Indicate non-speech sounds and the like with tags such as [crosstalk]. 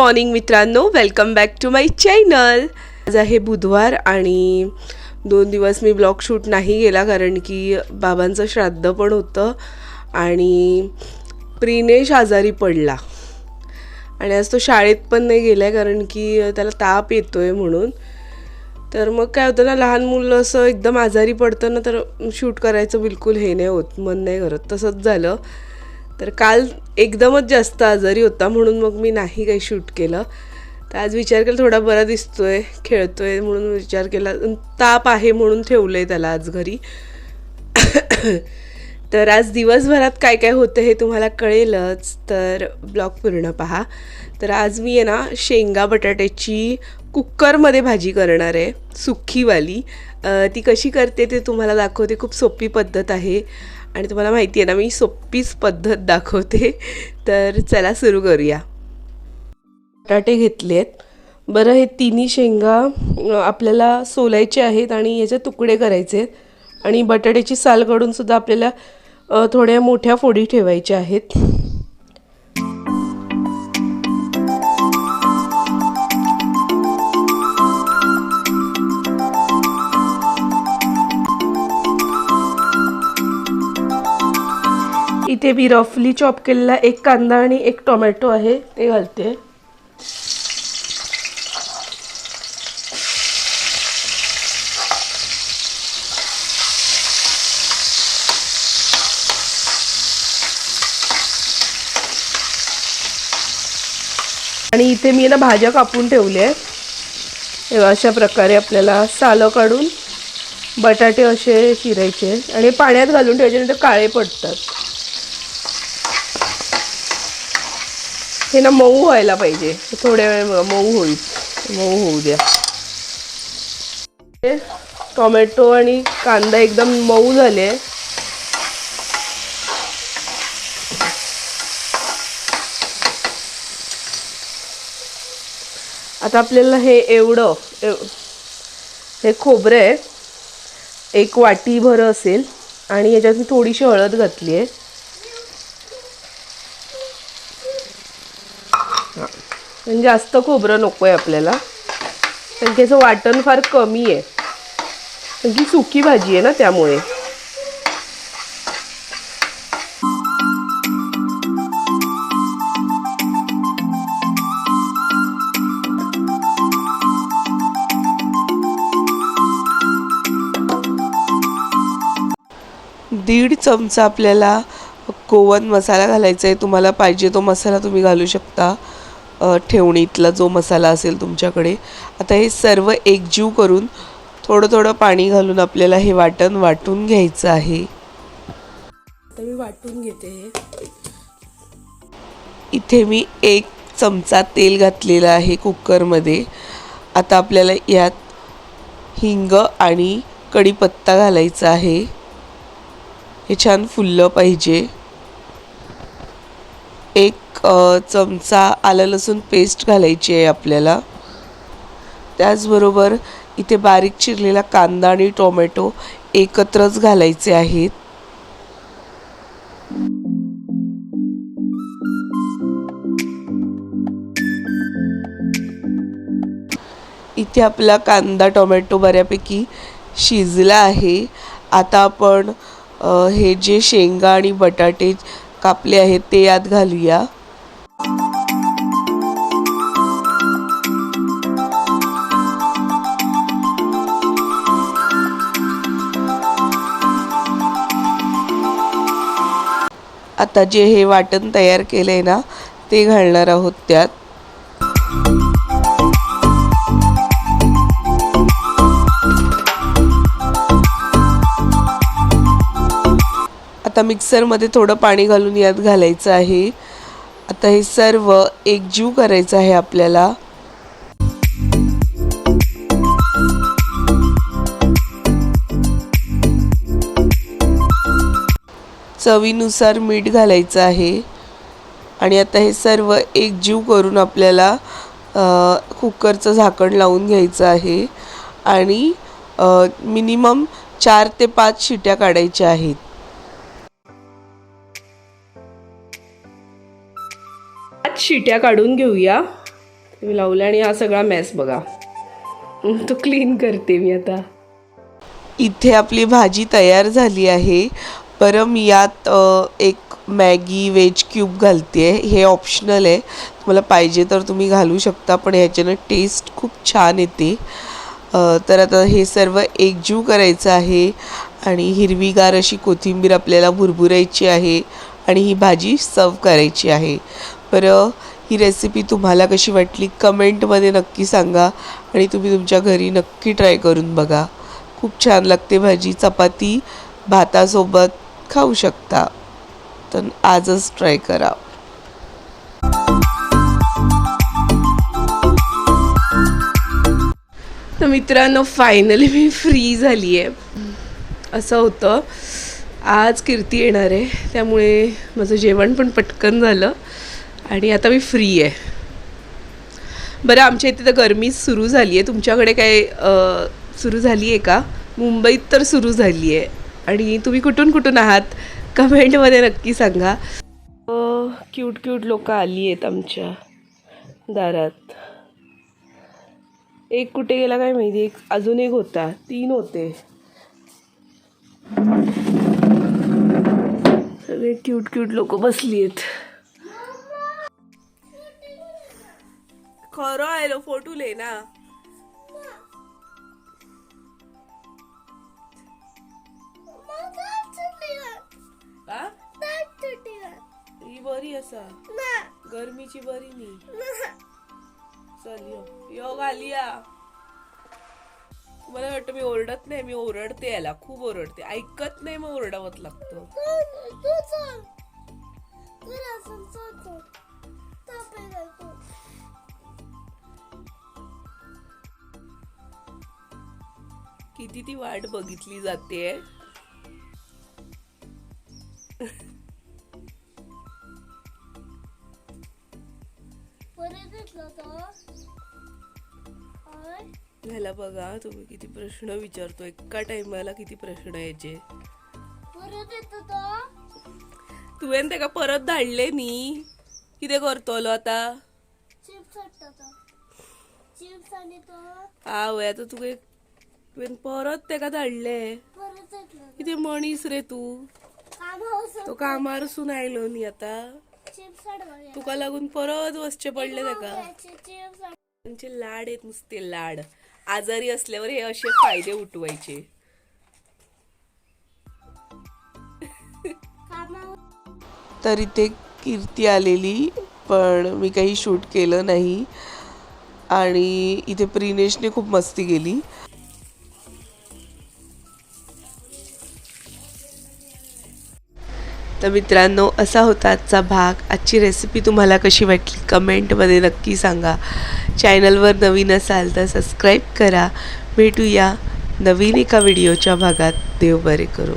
Morning मित्रांनो welcome back to my channel आज आहे बुधवार आणि दोन दिवस मी ब्लॉग शूट नाही गेला कारण की बाबांचं श्राद्ध पण होतं आणि प्रिनेश आजारी पडला. आणि आज तो शाळेत पण नाही गेला आहे कारण की त्याला ताप येतो आहे म्हणून. तर मग काय होतं ना लहान मुलं असं एकदम आजारी पडतं ना तर शूट करायचं बिलकुल हे नाही होत मन नाही करत. तसंच झालं. तर काल एकदमच जास्त आजारी होता म्हणून मग मी नाही काही शूट केलं. तर आज विचार केला थोडा बरा दिसतोय खेळतोय म्हणून विचार केला. ताप आहे म्हणून ठेवलं आहे त्याला आज घरी. [coughs] तर आज दिवसभरात काय काय होतं हे तुम्हाला कळेलच. तर ब्लॉग पूर्ण पहा. तर आज मी आहे ना शेंगा बटाट्याची कुक्करमध्ये भाजी करणार आहे सुक्कीवाली ती कशी करते ते तुम्हाला दाखवते. खूप सोपी पद्धत आहे. आणि तुम्हाला माहिती आहे ना मी सोपीच पद्धत दाखवते. तर चला सुरू करूया. बटाटे घेतले आहेत बरं हे तिन्ही शेंगा आपल्याला सोलायचे आहेत आणि याचे तुकडे करायचे आहेत. आणि बटाट्याची साल काढून सुद्धा आपल्याला थोड्या मोठ्या फोडी ठेवायच्या आहेत. इथे मी रफली चॉप केलेला एक कांदा आणि एक टोमॅटो आहे ते घालते. आणि इथे मी ना भाज्या कापून ठेवल्या आहेत. अशा प्रकारे आपल्याला सालं काढून बटाटे असे चिरायचे आणि पाण्यात घालून ठेवायचे नंतर काळे पडतात. हे ना मऊ व्हायला पाहिजे. थोड्या वेळ मऊ होईल. मऊ होऊ द्या. हे टोमॅटो आणि कांदा एकदम मऊ झाले. आता आपल्याला हे एवढं एव- हे खोबरं आहे. एक वाटी भरं असेल. आणि याच्यात मी थोडीशी हळद घातली आहे. पण जास्त खोबरं नको आहे आपल्याला. कारण त्याचं वाटण फार कमी आहे. कारण की सुकी भाजी आहे ना त्यामुळे. दीड चमचा आपल्याला कोवन मसाला घालायचा आहे. तुम्हाला पाहिजे तो मसाला तुम्ही घालू शकता. ठेवणीतला जो मसाला असेल तुमच्याकडे आता हे सर्व एकजीव करून थोडं थोडं पाणी घालून आपल्याला हे वाटण वाटून घ्यायचं आहे. आता मी वाटून घेते. हे इथे मी एक चमचा तेल घातलेलं आहे कुकरमध्ये. आता आपल्याला यात हिंग आणि कढीपत्ता घालायचा आहे. हे छान फुललं पाहिजे. एक चमचा आलं लसूण पेस्ट घालायची आहे आपल्याला. त्याचबरोबर इथे बारीक चिरलेला कांदा आणि टोमॅटो एकत्रच घालायचे आहेत. इथे आपला कांदा टोमॅटो बऱ्यापैकी शिजला आहे. आता आपण हे जे शेंगा आणि बटाटे कापले आहेत ते यात घालूया. आता जे हे वाटण तयार केलं आहे ना ते घालणार आहोत त्यात. आता मिक्सरमध्ये थोडं पाणी घालून यात घालायचं आहे. आता हे सर्व एकजीव करायचं आहे आपल्याला. चवीनुसार मीठ घालायचं आहे. आणि आता हे सर्व एकजीव करून आपल्याला कुकरचं झाकण लावून घ्यायचं आहे. आणि मिनिमम चार ते पाच शिट्या काढायच्या आहेत. पाच शिट्या काढून घेऊया. मी लावला आणि हा सगळा मॅस बघा. तो क्लीन करते मी आता. इथे आपली भाजी तयार झाली आहे. बरं मी यात एक मॅगी वेज क्यूब घालते हे ऑप्शनल आहे. तुम्हाला पाहिजे तर तुम्ही घालू शकता पण ह्याच्यानं टेस्ट खूप छान येते. तर आता हे सर्व एकजीव करायचं आहे आणि हिरवीगार अशी कोथिंबीर आपल्याला भुरभुरायची आहे आणि ही भाजी सर्व करायची आहे. बरं ही रेसिपी तुम्हाला कशी वाटली कमेंटमध्ये नक्की सांगा आणि तुम्ही तुमच्या घरी नक्की ट्राय करून बघा. खूप छान लागते भाजी. चपाती भातासोबत खाऊ शकता. तर आजच ट्राय करा. तर मित्रांनो फायनली मी फ्री झाली आहे असं होतं. आज कीर्ती येणार आहे. त्यामुळे माझं जेवण पण पटकन झालं. आणि आता मी फ्री आहे. बरं आमच्या इथे तर गरमी सुरू झाली आहे तुमच्याकडे काय सुरू झाली आहे का? मुंबईत तर सुरू झाली आहे आणि तुम्ही कुठून कुठून आहात? कमेंटमध्ये नक्की सांगा. क्यूट क्यूट लोक आली आहेत आमच्या दारात. एक कुठे गेला काय माहिती? एक अजून एक होता. तीन होते. सगळे क्यूट क्यूट लोक बसली आहेत. खरं आहे फोटो ले ना. बरी असा. गरमीची बरी नी चल यो. यो घालिया मला वाटतं मी ओरडत नाही मी ओरडते याला. खूप ओरडते. ऐकत नाही मग ओरडावत लागतं. किती ती वाट बघितली जाते ह्याला बघा तुम्ही किती प्रश्न विचारतो एका टाइमाला किती प्रश्न यायचे? तुवेन तेका परत धाडले न्ही कितें करतलो आता? आवय आता तुगे तुवेन परत तेका धाडले. कितें किती मनीस रे तू. काम कामार तो कामारसून आयलो नी आता. चिप्स तुका लागून परत वचचे पडले तेका चिप्स त्यांचे लाड आहेत नुसते लाड. आजारी असल्यावर हे असे फायदे उठवायचे. तर इथे कीर्ती आलेली पण मी काही शूट केलं नाही. आणि इथे प्रिनेशने खूप मस्ती केली. तर मित्रांनो असा होता आजचा भाग. आजची रेसिपी तुम्हाला कशी वाटली? कमेंटमध्ये नक्की सांगा. चॅनलवर नवीन असाल तर सबस्क्राईब करा. भेटूया नवीन एका व्हिडिओच्या भागात. देव बरे करू.